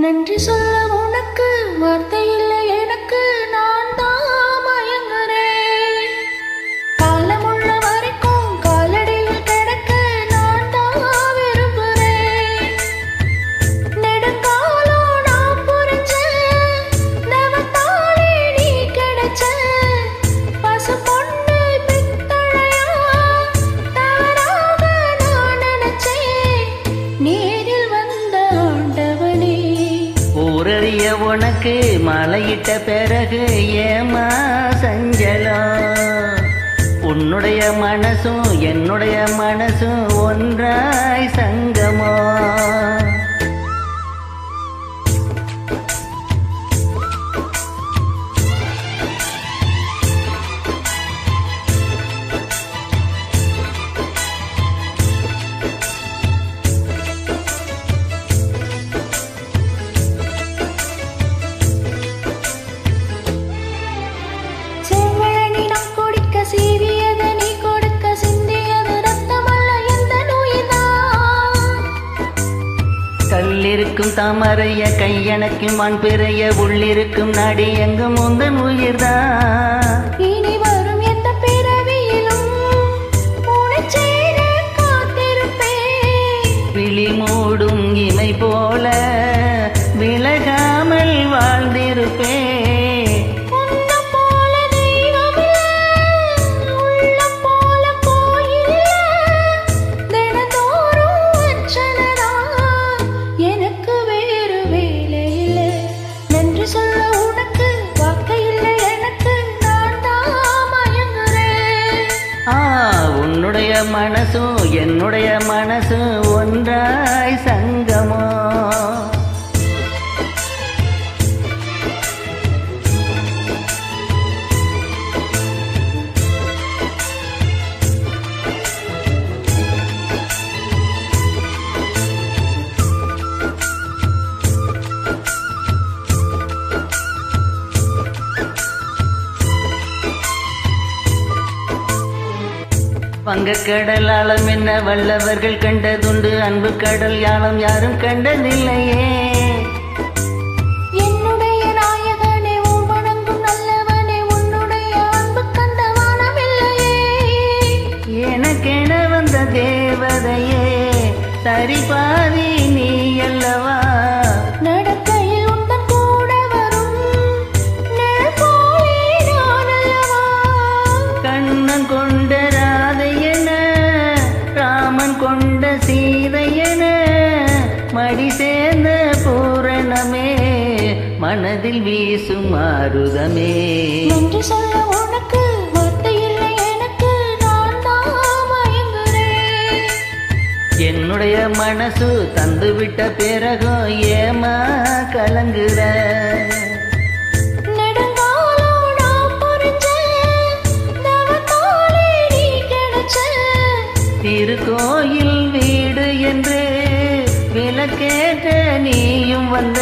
நன்றி சொல்லவும் ஊரறிய உனக்கு மலையிட்ட பிறகு ஏமா சஞ்சலம் உன்னுடைய மனசும் என்னுடைய மனசும் ஒன்றாய் சங்கமோ? கல்லிருக்கும் தாமரைய கையணக்கும் மண் பிறைய உள்ளிருக்கும் நாடி எங்கும் உந்தன் உயிர்தான். இனி வரும் எந்த பிறவியிலும் விழி மூடும் இமை போல விலகாமல் உன்னுடைய மனசும் என்னுடைய மனசும் ஒன்றாய் சங்கமோ? வங்கக்கடல் ஆழம் என்ன வல்லவர்கள் கண்டதுண்டு? அன்பு கடல் யாழம் யாரும் கண்டதில்லையே. மடி சேர்ந்த பூரணமே மனதில் வீசும் மாருதமே நன்றி சொல்ல உனக்கு வார்த்தை இல்லை எனக்கு நான் என்னுடைய மனசு தந்துவிட்ட பிறகும் ஏமா கலங்குற? கேட்டு நீயும் வந்த